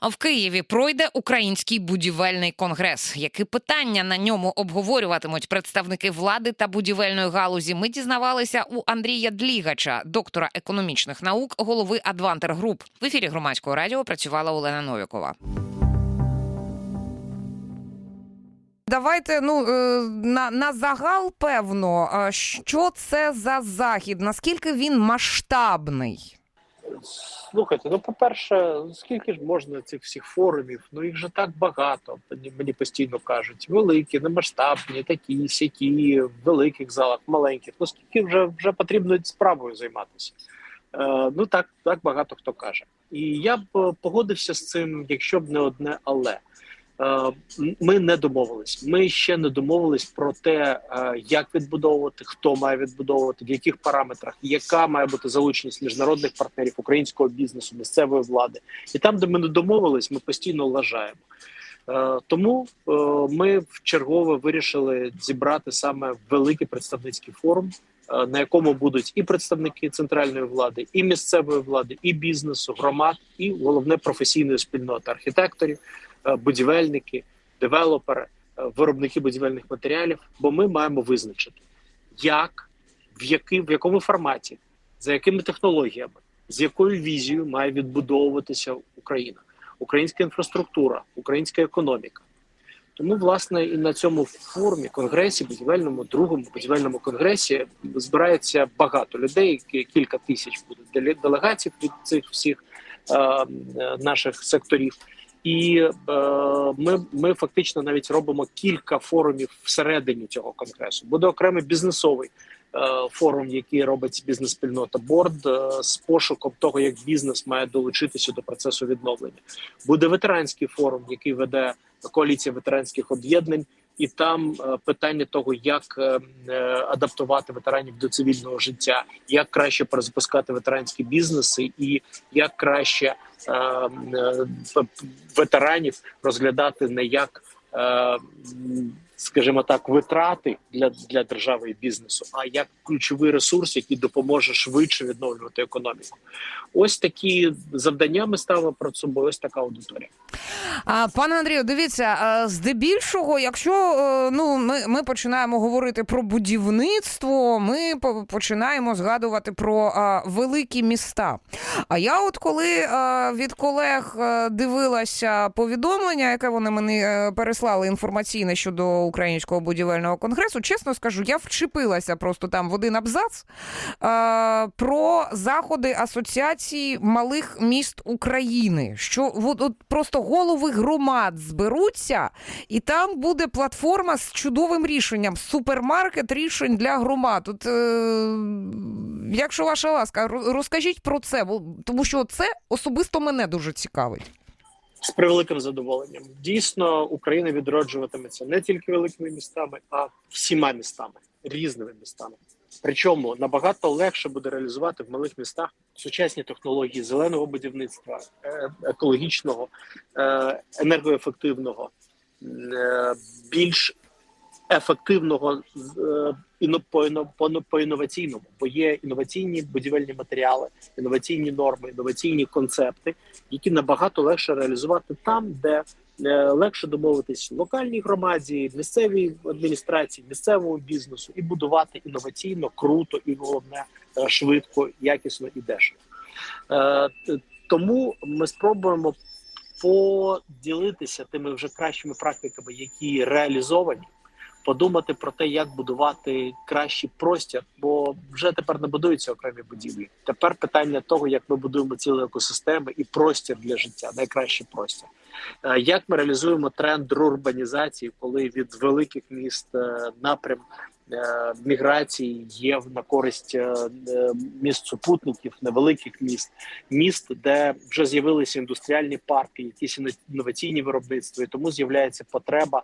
А в Києві пройде український будівельний конгрес. Які питання на ньому обговорюватимуть представники влади та будівельної галузі? Ми дізнавалися у Андрія Длігача, доктора економічних наук, голови Адвантер Груп. В ефірі громадського радіо працювала Олена Новікова. Давайте ну е, на, на загал певно, що це за захід? Наскільки він масштабний? Слухайте, ну по-перше, скільки ж можна цих всіх форумів? Ну їх же так багато. Мені, постійно кажуть, великі, немасштабні, такі, сякі, в великих залах, маленьких. Ну скільки вже вже потрібно справою займатися? Е, ну так, так багато хто каже. І я б е, погодився з цим, якщо б не одне але. Е, Ми не домовились. Ми ще не домовились про те, е, як відбудовувати, хто має відбудовувати, в яких параметрах, яка має бути залученість міжнародних партнерів, українського бізнесу, місцевої влади. І там, де ми не домовились, ми постійно лажаємо. Е, Тому ми в чергове вирішили зібрати саме великий представницький форум, на якому будуть і представники центральної влади, і місцевої влади, і бізнесу, громад, і головне професійної спільноти архітекторів, будівельники, девелопери, е, виробники будівельних матеріалів. Бо ми маємо визначити, як, в який, в якому форматі, за якими технологіями, з якою візією має відбудовуватися Україна, українська інфраструктура, українська економіка. Тому, власне, і на цьому форумі, конгресі, будівельному, другому будівельному конгресі збирається багато людей, кі- кілька тисяч буде деле- делегацій від цих всіх е, е, наших секторів. І е, ми, ми фактично навіть робимо кілька форумів всередині цього конгресу. Буде окремий бізнесовий е, форум, який робить бізнес-спільнота борд е, з пошуком того, як бізнес має долучитися до процесу відновлення. Буде ветеранський форум, який веде коаліція ветеранських об'єднань, і там е, питання того, як е, е, адаптувати ветеранів до цивільного життя, як краще перезапускати ветеранські бізнеси, і як краще ветеранів розглядати не як. Скажімо так, витрати для, для держави і бізнесу, а як ключовий ресурс, який допоможе швидше відновлювати економіку. Ось такі завдання ми ставимо перед собою. Ось така аудиторія. А, пане Андрію, дивіться, здебільшого, якщо е, ну ми, ми починаємо говорити про будівництво, ми починаємо згадувати про а, великі міста. А я, от коли а, від колег е, дивилася повідомлення, яке вони мені е, переслали інформаційне щодо українського будівельного конгресу, чесно скажу, я вчепилася просто там в один абзац е, про заходи асоціації малих міст України. Що от, от просто голови громад зберуться, і там буде платформа з чудовим рішенням, супермаркет рішень для громад. От, е, якщо ваша ласка, розкажіть про це, тому що це особисто мене дуже цікавить. З превеликим задоволенням. Дійсно, Україна відроджуватиметься не тільки великими містами, а всіма містами, різними містами. Причому набагато легше буде реалізувати в малих містах сучасні технології зеленого будівництва, е, екологічного, е, енергоефективного, е, більш ефективного е, по інноваційному, бо є інноваційні будівельні матеріали, інноваційні норми, інноваційні концепти, які набагато легше реалізувати там, де е, легше домовитись локальній громаді, місцевій адміністрації, місцевому бізнесу і будувати інноваційно, круто і головне е, швидко, якісно і дешево. Тому ми спробуємо поділитися тими вже кращими практиками, які реалізовані. Подумати про те, як будувати кращий простір, бо вже тепер не будуються окремі будівлі. Тепер питання того, як ми будуємо цілі екосистеми і простір для життя, найкращий простір. Е, Як ми реалізуємо тренд урбанізації, коли від великих міст е, напрям е, міграції є на користь міст супутників, невеликих міст, міст, де вже з'явилися індустріальні парки, якісь інноваційні виробництва, і тому з'являється потреба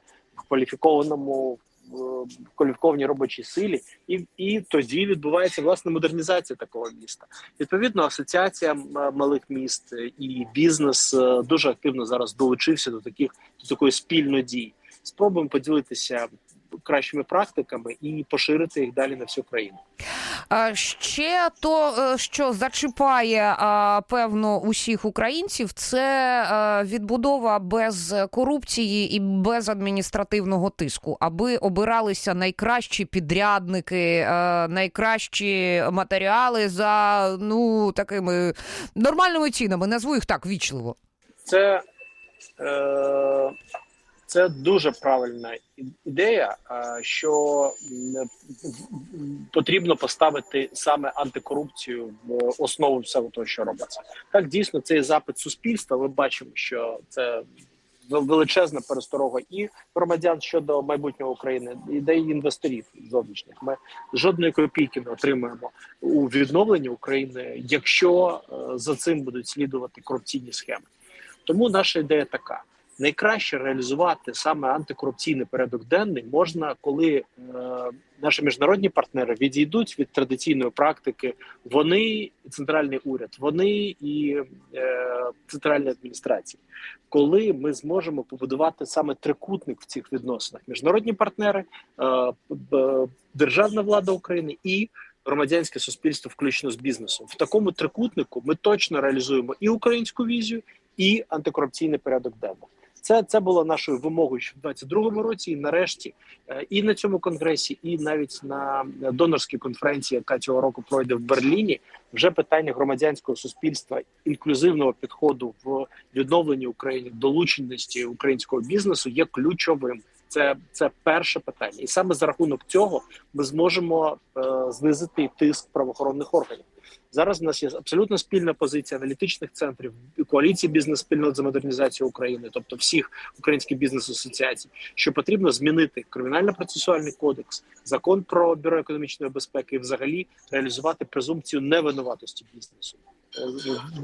кваліфікованому кваліфікованій робочій силі, і, і тоді відбувається власне модернізація такого міста. Відповідно, асоціація малих міст і бізнес е, дуже активно зараз долучився до таких до такої спільної дії. Спробуємо поділитися кращими практиками і поширити їх далі на всю країну. Ще то, е, що зачіпає певно усіх українців, це е, відбудова без корупції і без адміністративного тиску, аби обиралися найкращі підрядники, е, найкращі матеріали за ну такими нормальними цінами. Назву їх так вічливо. Це, е, це дуже правильна ідея, е, що м, потрібно поставити саме антикорупцію в основу всього того, що робиться. Так дійсно цей запит суспільства. Ми бачимо, що це величезна пересторога і громадян щодо майбутнього України, і де інвесторів зовнішніх. Ми жодної копійки не отримаємо у відновленні України, якщо е, за цим будуть слідувати корупційні схеми. Тому наша ідея така: найкраще реалізувати саме антикорупційний порядок денний можна, коли е, наші міжнародні партнери відійдуть від традиційної практики. Вони центральний уряд, вони і е, центральні адміністрації. Коли ми зможемо побудувати саме трикутник в цих відносинах: міжнародні партнери, е, б- державна влада України і громадянське суспільство, включно з бізнесом, в такому трикутнику ми точно реалізуємо і українську візію, і антикорупційний порядок денний. Це це було нашою вимогою ще в 22-му році. І нарешті е, і на цьому конгресі, і навіть на донорській конференції, яка цього року пройде в Берліні, вже питання громадянського суспільства, інклюзивного підходу в відновленні України, долученості українського бізнесу є ключовим. Це це перше питання, і саме за рахунок цього ми зможемо е, знизити тиск правоохоронних органів. Зараз в нас є абсолютно спільна позиція аналітичних центрів коаліції бізнес-спільнот за модернізацію України, тобто всіх українських бізнес-асоціацій, що потрібно змінити кримінально-процесуальний кодекс, закон про бюро економічної безпеки, і взагалі реалізувати презумпцію невинуватості бізнесу.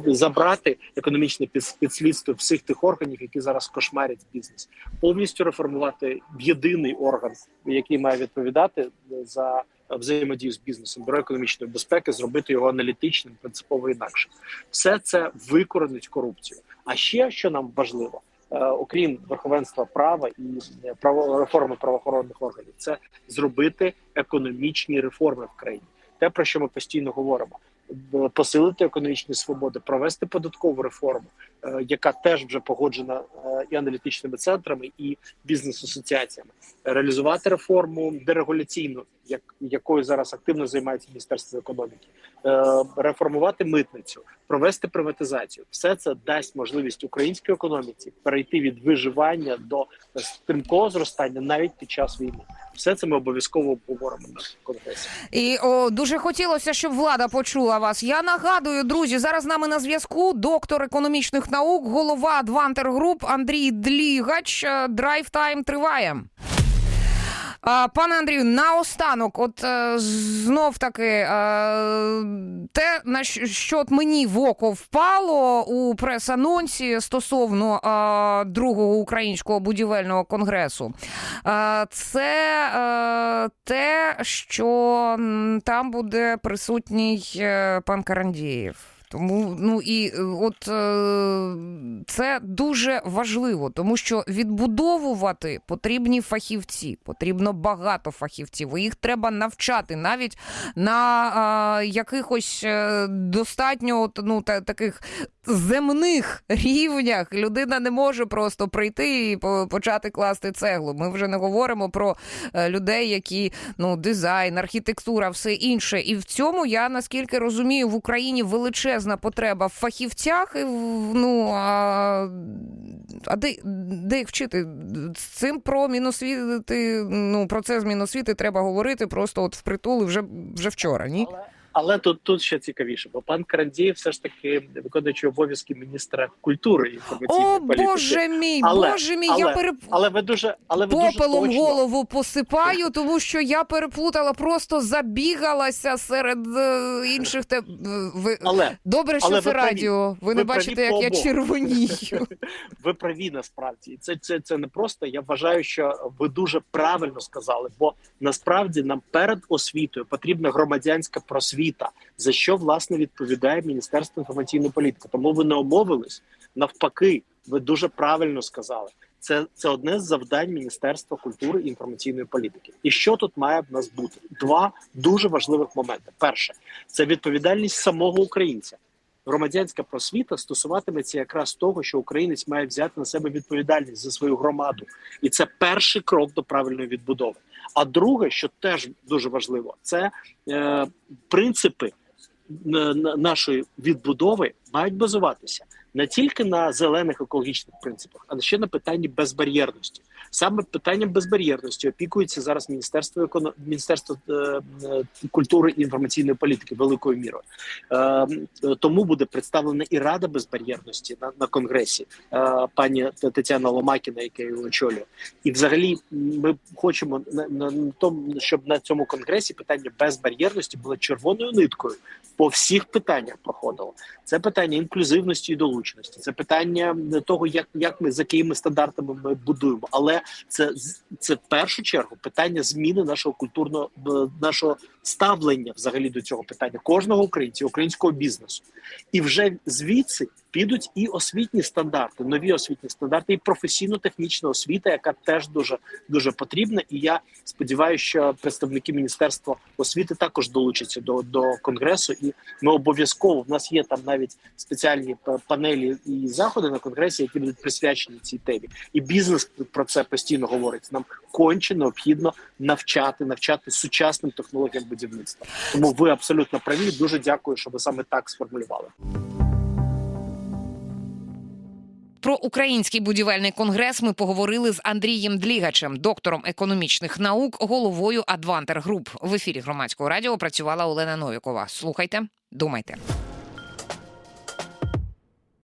Забрати економічне під- підслідство всіх тих органів, які зараз кошмарять бізнес, повністю реформувати єдиний орган, який має відповідати за взаємодію з бізнесом, бюро економічної безпеки, зробити його аналітичним, принципово інакше. Все це викоренить корупцію. А ще що нам важливо, е, окрім верховенства права і е, право реформи правоохоронних органів, це зробити економічні реформи в країні. Те про що ми постійно говоримо. Б- Посилити економічні свободи, провести податкову реформу, е, яка теж вже погоджена е, і аналітичними центрами, і бізнес-асоціаціями, реалізувати реформу дерегуляційну, як якою зараз активно займається міністерство економіки, е, реформувати митницю, провести приватизацію. Все це дасть можливість українській економіці перейти від виживання до стрімкого зростання навіть під час війни. Все це ми обов'язково обговоримо на конгресі. І о, дуже хотілося, щоб влада почула вас. Я нагадую, друзі, зараз з нами на зв'язку доктор економічних наук, голова Адвантер Груп Андрій Длігач. Е, Драйв тайм триває. Пане Андрію, наостанок, от е, знов таки е, те, на що от мені в око впало у прес-анонсі стосовно е, другого українського будівельного конгресу, це те, що там буде присутній пан Карандієв. Тому ну і е, от е, це дуже важливо, тому що відбудовувати потрібні фахівці, потрібно багато фахівців. Їх треба навчати навіть на якихось е, достатньо от, ну, та, таких земних рівнях. Людина не може просто прийти і почати класти цеглу. Ми вже не говоримо про людей, які ну дизайн, архітектура, все інше. І в цьому я наскільки розумію, в Україні величезна потреба в фахівцях. І, ну а, а де, де їх вчити? З цим про міносвіти, ну про це з міносвіти треба говорити просто от впритул і вже, вже вчора. Ні? Але, але тут, тут ще цікавіше, бо пан Карандієв все ж таки виконуючий обов'язки міністра культури і інформаційної О, політики. боже мій, Але- боже мій, але- я переп... Але ви дуже, але ви дуже попелом точно, голову посипаю, тому що я переплутала, просто забігалася серед е, інших те. е, Ви... але Добре, що але це ви радіо. Ви, Ви не бачите, як я червонію. ви праві насправді. І Це, це, це не просто. Я вважаю, що ви дуже правильно сказали, бо насправді нам перед освітою потрібна громадянська просвіта, за що власне відповідає Міністерство інформаційної політики. Тому ви не обмовились. Навпаки, ви дуже правильно сказали. Це, це одне з завдань Міністерства культури і інформаційної політики. І що тут має в нас бути? Два дуже важливих моменти. Перше, це відповідальність самого українця. Громадянська просвіта стосуватиметься якраз того, що українець має взяти на себе відповідальність за свою громаду, і це перший крок до правильної відбудови. А друге, що теж дуже важливо, це е, принципи н- нашої відбудови мають базуватися не тільки на зелених екологічних принципах, а ще на питанні безбар'єрності. Саме питанням безбар'єрності опікується зараз Міністерство еконо... Міністерство е, е, культури і інформаційної політики великою мірою. Е, тому буде представлена і Рада безбар'єрності на, на конгресі пані Тетяна Ломакіна, яка її очолює. І взагалі ми хочемо на, на, на тому, щоб на цьому конгресі питання безбар'єрності було червоною ниткою по всіх питаннях проходило. Це питання інклюзивності і долученості, це питання того, як, як ми за якими стандартами ми будуємо. Але це це в першу чергу питання зміни нашого культурного нашого ставлення взагалі до цього питання кожного українця, українського бізнесу. І вже звідси підуть і освітні стандарти, нові освітні стандарти, і професійно-технічна освіта, яка теж дуже дуже потрібна. І я сподіваюся, що представники міністерства освіти також долучаться до, до конгресу, і ми обов'язково в нас є там навіть спеціальні панелі і заходи на конгресі, які будуть присвячені цій темі. І бізнес про це постійно говорить. Нам конче необхідно навчати, навчати сучасним технологіям будівництва. Тому ви абсолютно праві. Дуже дякую, що ви саме так сформулювали. Про український будівельний конгрес ми поговорили з Андрієм Длігачем, доктором економічних наук, головою Адвантер Груп. В ефірі громадського радіо працювала Олена Новікова. Слухайте, думайте.